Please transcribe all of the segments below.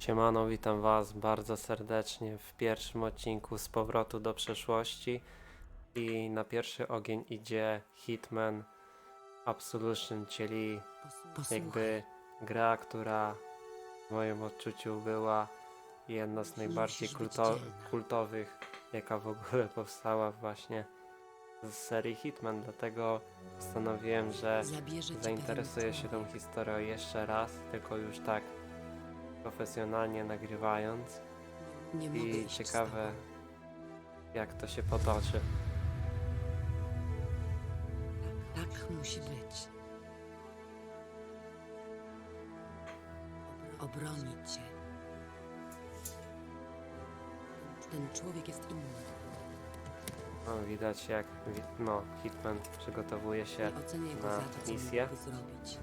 Siemano, witam Was bardzo serdecznie w pierwszym odcinku z powrotu do przeszłości. I na pierwszy ogień idzie Hitman Absolution, czyli jakby gra, która w moim odczuciu była jedna z najbardziej kulto kultowych, jaka w ogóle powstała właśnie z serii Hitman. Dlatego postanowiłem, że zainteresuję się tą historią jeszcze raz, tylko już tak profesjonalnie nagrywając Nie mogę i iść ciekawe jak to się potoczy. Tak musi być. Obronić cię. Ten człowiek jest inny. No, widać jak wi- no, Hitman przygotowuje się. Nie oceniaj go na za to, co misję? mógłby zrobić.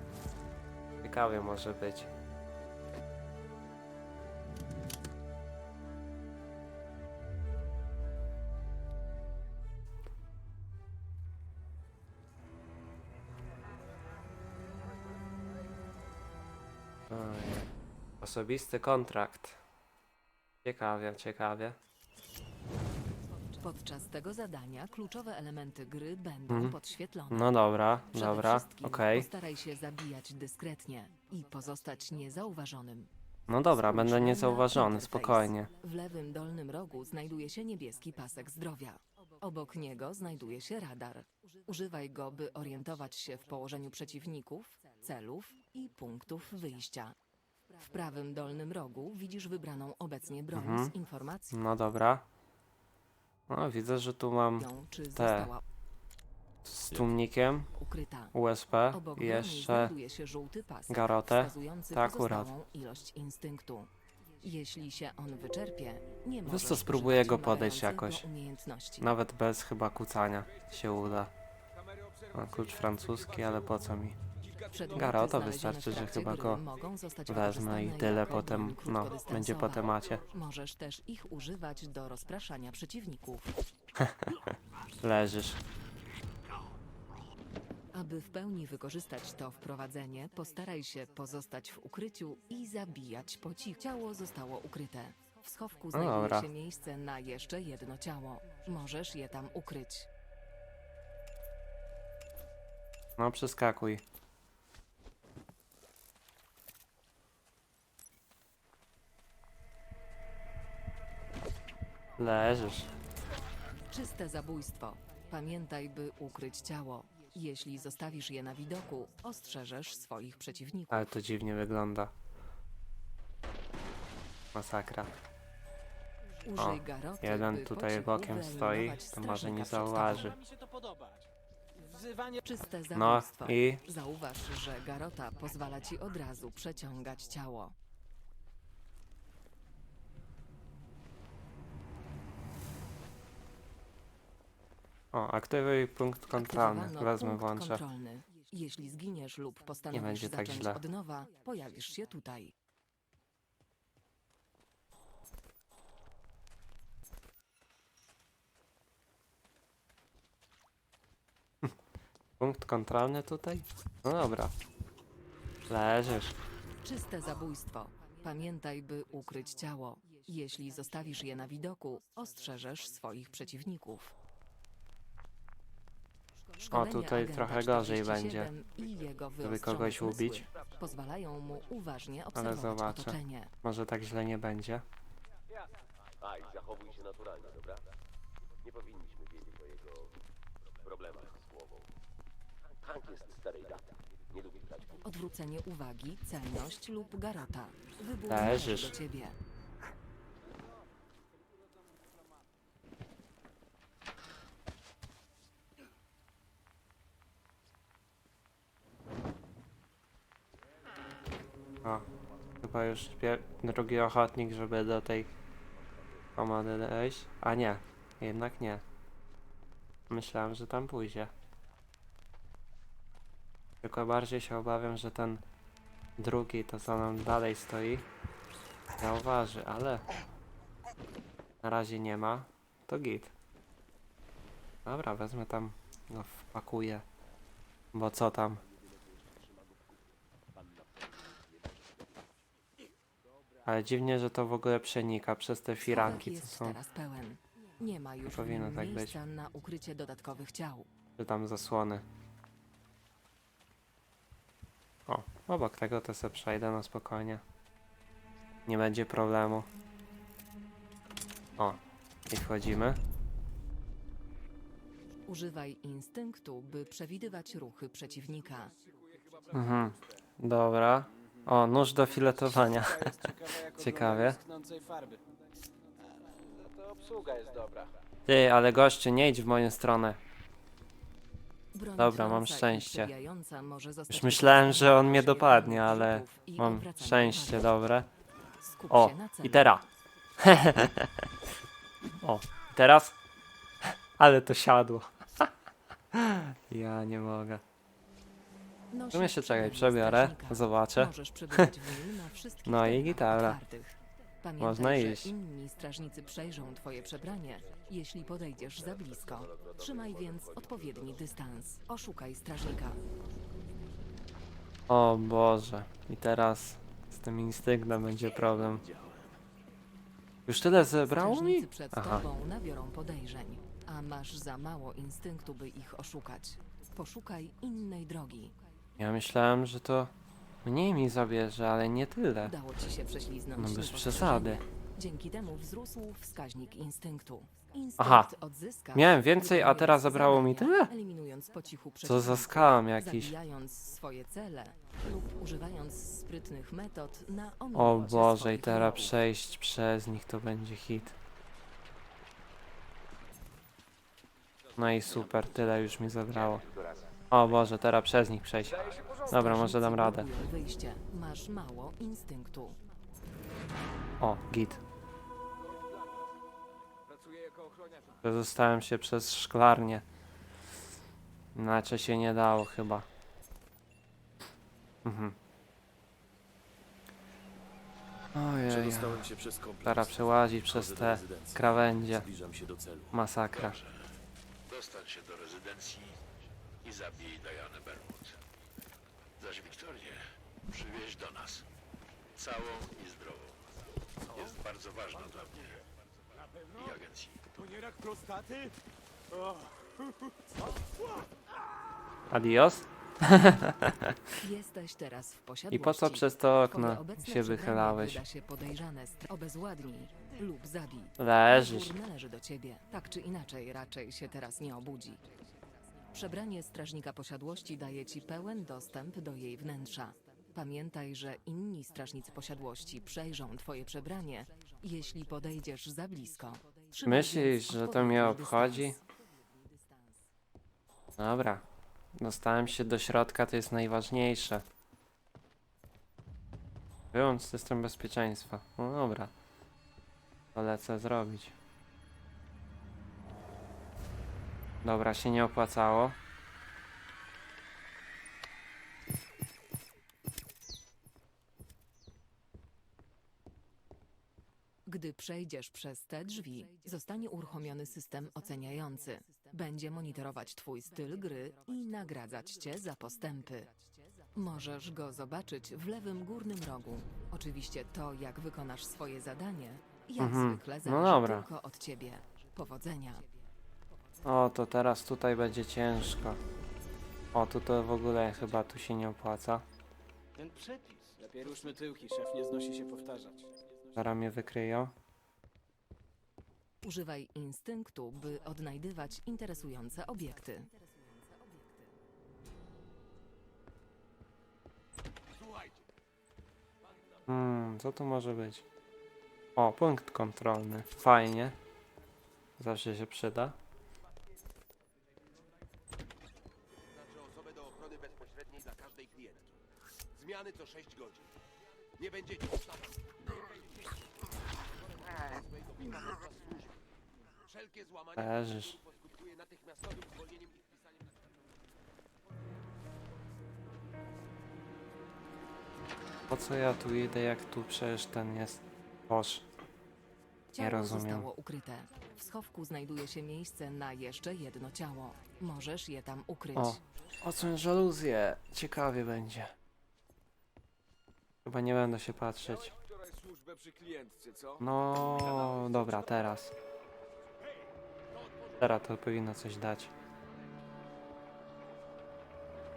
Ciekawie może być. Osobisty kontrakt. Ciekawie, ciekawie. Podczas tego zadania kluczowe elementy gry będą Mhm. podświetlone. No dobra, Przede dobra, wszystkim okej. Postaraj się zabijać dyskretnie i pozostać niezauważonym. No dobra, Spójrz będę na niezauważony, interfejs. spokojnie. W lewym dolnym rogu znajduje się niebieski pasek zdrowia. Obok niego znajduje się radar. Używaj go, by orientować się w położeniu przeciwników, celów i punktów wyjścia. W prawym dolnym rogu widzisz wybraną obecnie broń Mhm. z informacją, No dobra. No widzę, że tu mam czy te została z tłumnikiem ukryta. USB Obok i broni jeszcze znajduje się żółty pasek garotę. wskazujący To akurat. pozostałą ilość instynktu. Jeśli się on wyczerpie, nie Wiesz możesz co, spróbuję używać go podejść jakoś. go umiejętności. nawet bez chyba kucania się uda. Mam klucz francuski, ale po co mi? Garota znalezione wystarczy, że chyba go mogą zostać Wezmę i tyle potem, no, będzie po temacie. Możesz też ich używać do rozpraszania przeciwników. Leżysz. Aby w pełni wykorzystać to wprowadzenie, postaraj się pozostać w ukryciu i zabijać po cichu. Ciało zostało ukryte. W schowku znajduje dobra. się miejsce na jeszcze jedno ciało. Możesz je tam ukryć. No przeskakuj. Leżysz. Czyste zabójstwo. Pamiętaj, by ukryć ciało. Jeśli zostawisz je na widoku, ostrzeżesz swoich przeciwników. Ale to dziwnie wygląda. Masakra. Użyj O, garoty, jeden by tutaj po cichu bokiem stoi, wyeliminować to może nie zauważy. tobą. mi się to podobać. Wzywanie Czyste No zabójstwo. i Zauważ, że garota pozwala ci od razu przeciągać ciało. O, aktywuj punkt kontrolny. Aktywowano Wezmę, punkt włączę. kontrolny. Jeśli zginiesz lub postanowisz będzie tak zacząć źle. od nowa, pojawisz się tutaj. Punkt kontrolny tutaj? No dobra. Leżysz. Czyste zabójstwo. Pamiętaj, by ukryć ciało. Jeśli zostawisz je na widoku, ostrzeżesz swoich przeciwników. Szkolenie tutaj trochę gorzej 47 i jego Żeby kogoś ubić. Pozwalają mu uważnie obserwować zobaczę. otoczenie. Może tak źle nie będzie. A i zachowuj się naturalnie, dobra? Nie powinniśmy wiedzieć o jego problemach z głową. Hank jest starej daty. Nie lubi Odwrócenie uwagi, celność lub garota. Wybór Leżysz. do ciebie. O, chyba już drugi ochotnik, żeby do tej komody dojść. A nie, jednak nie. Myślałem, że tam pójdzie. Tylko bardziej się obawiam, że ten drugi, to co nam dalej stoi, zauważy, ale na razie nie ma, to git. Dobra, wezmę tam, go wpakuję, bo co tam, Ale dziwnie, że to w ogóle przenika przez te firanki, co jest są. teraz pełen. Nie ma już w powinno nim tak być. miejsca na ukrycie dodatkowych ciał. Czy tam zasłony. O, obok tego to sobie przejdę na spokojnie. Nie będzie problemu. O, i wchodzimy. Używaj instynktu, by przewidywać ruchy przeciwnika. Mhm. Dobra. O, nóż do filetowania. Ciekawie. to obsługa jest dobra. Ty, ale gościu, nie idź w moją stronę. Broń Dobra, mam trąca i szczęście. przebijająca może zostać Już myślałem, że on mnie dopadnie, do ale mam szczęście, dobre. Skup O, się na i teraz. o, teraz? Ale to siadło. ja nie mogę. Nosisz Tu jeszcze czekaj, przebiorę, zobaczę. W No i gitara. Pamiętaj, Można że iść. inni strażnicy przejrzą twoje przebranie, jeśli podejdziesz za blisko. Trzymaj więc odpowiedni dystans. Oszukaj strażnika. O Boże. I teraz z tym instynktem będzie problem. Już tyle zebrało mi? Strażnicy przed Aha. tobą nabiorą podejrzeń, a masz za mało instynktu, by ich oszukać. Poszukaj innej drogi. Ja myślałem, że to mniej mi zabierze, ale nie tyle. Udało ci się prześliznąć No bez niepostrzeżenie. przesady. Dzięki temu wzrósł wskaźnik instynktu. Instynkt Aha. odzyska, Miałem więcej, a teraz zabrało mi zadania, tyle? Eliminując po cichu Co za przeciwników, skam jakiś. Zabijając swoje cele lub używając sprytnych metod na O ominięcie Boże, i swoich teraz wrogów. przejść przez nich to będzie hit. No i super, tyle już mi zabrało. O Boże, teraz przez nich przejść. Dobra, może dam radę. Wyjście. Masz mało instynktu. O, git. Zostałem się przez szklarnię. Inaczej się nie dało chyba. Mhm. Ojej, Przedostałem się przez kompleks. teraz przełazić przez Wchodzę do te rezydencji. krawędzie. Zbliżam się do celu. Masakra. Dostań się do rezydencji i zabij Dianę Bermud. Zaś Wiktorię przywieź do nas. Całą i zdrową. Jest bardzo ważna dla mnie i agencji. Adios. Jesteś teraz w posiadłości. I po co przez to okno obecne się wychylałeś? Wyda się podejrzane. Str- Obezwładnij lub zabij. Leżysz. Wybór należy do ciebie. Tak czy inaczej, raczej się teraz nie obudzi. Przebranie strażnika posiadłości daje ci pełen dostęp do jej wnętrza. Pamiętaj, że inni strażnicy posiadłości przejrzą twoje przebranie, jeśli podejdziesz za blisko. Trzymaj Myślisz, więc że to mnie odpowiedni obchodzi? dystans. Dobra. Dostałem się do środka, to jest najważniejsze. Wyłącz system bezpieczeństwa. No dobra. To lecę zrobić. Dobra, się nie opłacało. Gdy przejdziesz przez te drzwi, zostanie uruchomiony system oceniający. Będzie monitorować twój styl gry i nagradzać cię za postępy. Możesz go zobaczyć w lewym górnym rogu. Oczywiście to, jak wykonasz swoje zadanie, jak Mhm. zwykle No zależy dobra. tylko od ciebie. Powodzenia. O, to teraz tutaj będzie ciężko. O, tu to w ogóle chyba tu się nie opłaca. Ten przepis. Lepiej ruszmy tyłki, szef nie znosi się powtarzać. Zaraz mnie wykryją. Używaj instynktu, by odnajdywać interesujące obiekty. Hmm, co tu może być? O, punkt kontrolny. Fajnie. Zawsze się przyda. Zmiany co 6 godzin. Nie będziecie wstawać. Swojego pika podczas służby. Wszelkie złamanie Leżysz. poskutkuje natychmiastowym zwolnieniem i wpisaniem na Po co ja tu idę, jak tu przecież ten jest posz? Ciało rozumiem. zostało ukryte. W schowku znajduje się miejsce na jeszcze jedno ciało. Możesz je tam ukryć. O, odsuń żaluzję. Ciekawie będzie. Chyba nie będę się patrzeć. służbę przy klientce, co? No, dobra, teraz. Teraz to powinno coś dać.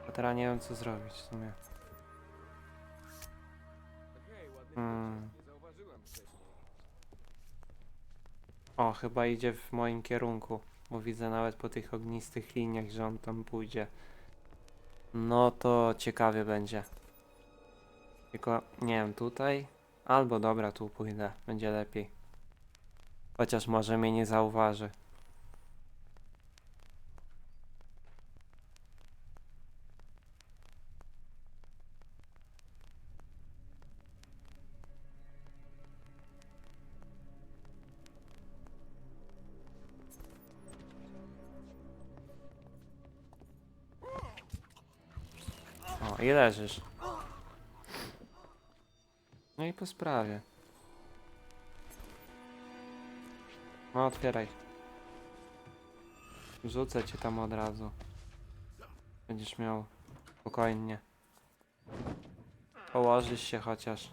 A teraz nie wiem co zrobić w sumie. Hej, ładny Mm. nie zauważyłem wcześniej. O, chyba idzie w moim kierunku, bo widzę nawet po tych ognistych liniach, że on tam pójdzie. No to ciekawie będzie. Tylko nie wiem, tutaj? Albo dobra, tu pójdę, będzie lepiej. Chociaż może mnie nie zauważy. O, i leżysz. No i po sprawie. No, otwieraj. Rzucę cię tam od razu. Będziesz miał spokojnie. Położysz się chociaż.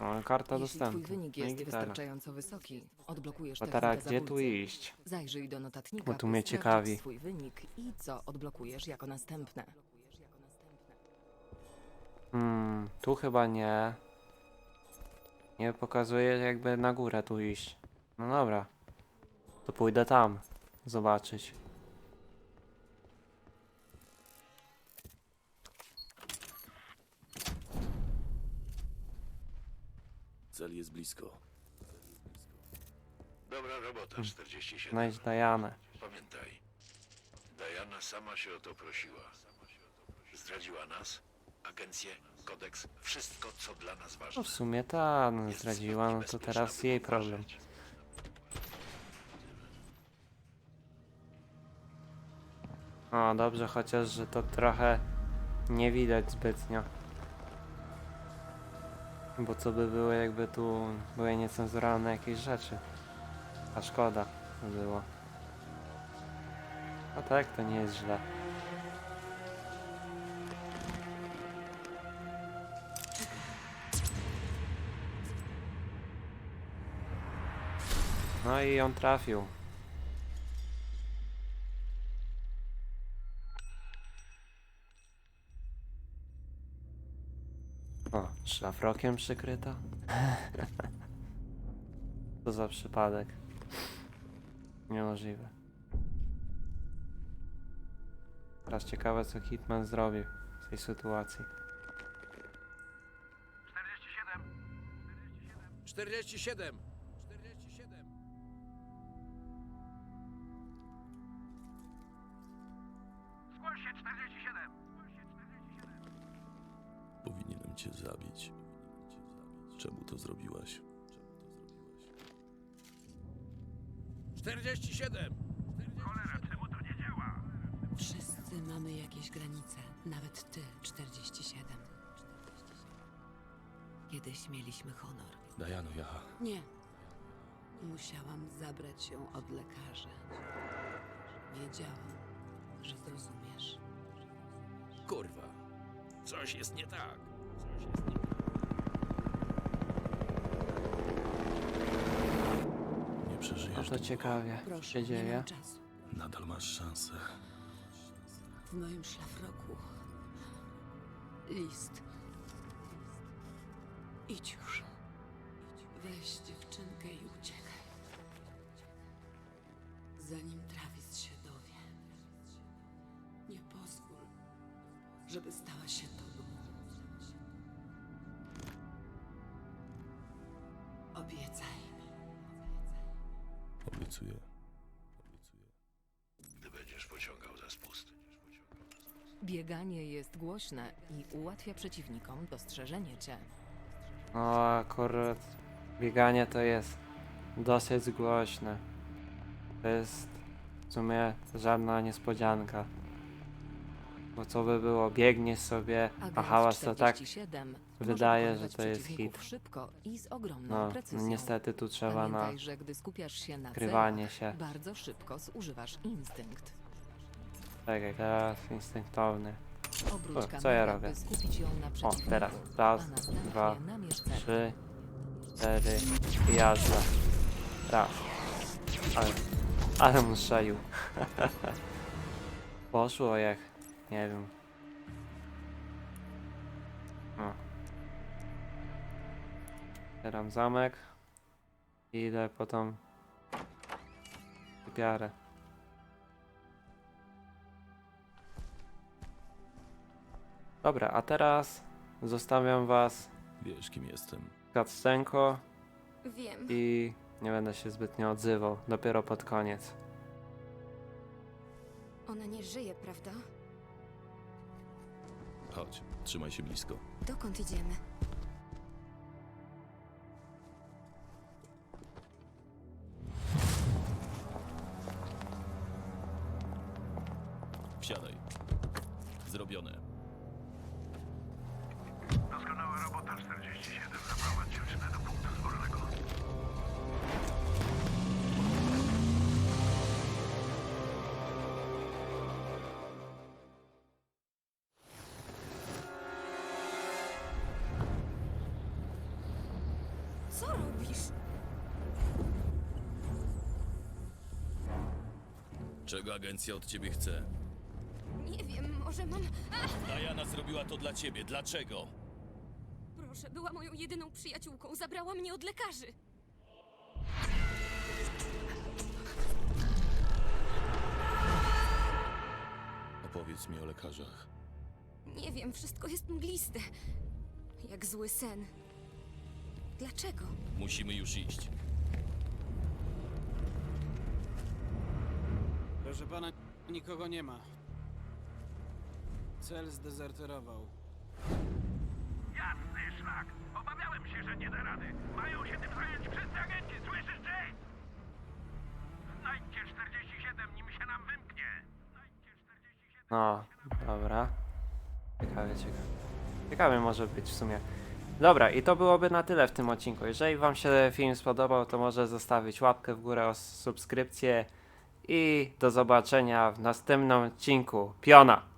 O, karta Jeśli twój wynik No i jest gitara. wystarczająco wysoki, odblokujesz gdzie tu zabójcy. iść? Zajrzyj do notatnika, Bo tu by mnie sprawdzić ciekawi. swój wynik i co odblokujesz jako następne. Hmm, tu chyba nie. Nie pokazuje jakby na górę tu iść. No dobra. To pójdę tam. Zobaczyć. Cel jest blisko. Dobra robota, 47. Znajdź Dajanę. Pamiętaj, Diana sama się o to prosiła. Zdradziła nas, agencję, kodeks, wszystko, co dla nas No ważne. w sumie ta no, Jest zdradziła, no to teraz by jej problem. O, dobrze chociaż, że to trochę nie widać zbytnio. Bo co by było, jakby tu były niecenzuralne jakieś rzeczy. A szkoda by było. A tak, to nie jest źle. No i on trafił. O, szlafrokiem przykryta? Co za przypadek. Niemożliwe. Teraz ciekawe co Hitman zrobił w tej sytuacji. 47! 47! Powinienem cię zabić. Czemu to zrobiłaś? 47! Wszyscy mamy jakieś granice. Nawet ty, 47. Kiedyś mieliśmy honor. Dajano, ja... Nie. Musiałam zabrać ją od lekarza. Wiedziałam, że zrozumiesz. Kurwa. Coś jest nie tak. Coś jest nie tak. Nie No przeżyjesz to ciekawie, co Proszę, się nie dzieje. mam czasu. Nadal masz szansę. W moim szlafroku. List. Idź już. Weź dziewczynkę i uciekaj. Zanim Travis żeby stała się tobą. Obiecaj. Obiecuję. Obiecuję. Gdy będziesz pociągał za spust. Bieganie jest głośne i ułatwia przeciwnikom dostrzeżenie cię. No akurat bieganie to jest dosyć głośne. To jest w sumie żadna niespodzianka. Bo co by było, biegniesz sobie, a hałas to tak, 47 wydaje, że to jest hit. no, precyzją. niestety tu trzeba na Pamiętaj, na krywanie się. bardzo szybko zużywasz instynkt. Czekaj, teraz instynktowny. O, co ja robię? O, teraz. Raz, dwa, trzy, cztery i jazda. Raz. Ale, ale on strzelił. Poszło jak, nie wiem. O. Otwieram zamek. I idę po tą. Dobra, a teraz zostawiam was Wiesz, kim jestem. Kaccenko Wiem. i nie będę się zbytnio odzywał. Dopiero pod koniec. Ona nie żyje, prawda? Chodź, trzymaj się blisko. Dokąd idziemy? Wsiadaj. Zrobione. Doskonała robota 47. Zaprowadź dziewczynę do punktu Czego agencja od ciebie chce? Nie wiem, może mam... Diana zrobiła to dla ciebie. Dlaczego? Proszę, była moją jedyną przyjaciółką. Zabrała mnie od lekarzy. Opowiedz mi o lekarzach. Nie wiem, wszystko jest mgliste. Jak zły sen. Dlaczego? Musimy już iść. Proszę pana, nikogo nie ma. Cel zdezerterował. Jasny szlak. Obawiałem się, że nie da rady. Mają się tym zająć wszyscy agenci. Słyszysz, Jay? Znajdźcie 47, nim się nam wymknie. Znajdźcie 47. No, dobra. Ciekawie, ciekawie. Ciekawie może być w sumie. Dobra, i to byłoby na tyle w tym odcinku. Jeżeli Wam się film spodobał, to może zostawić łapkę w górę, o subskrypcję i do zobaczenia w następnym odcinku. Piona!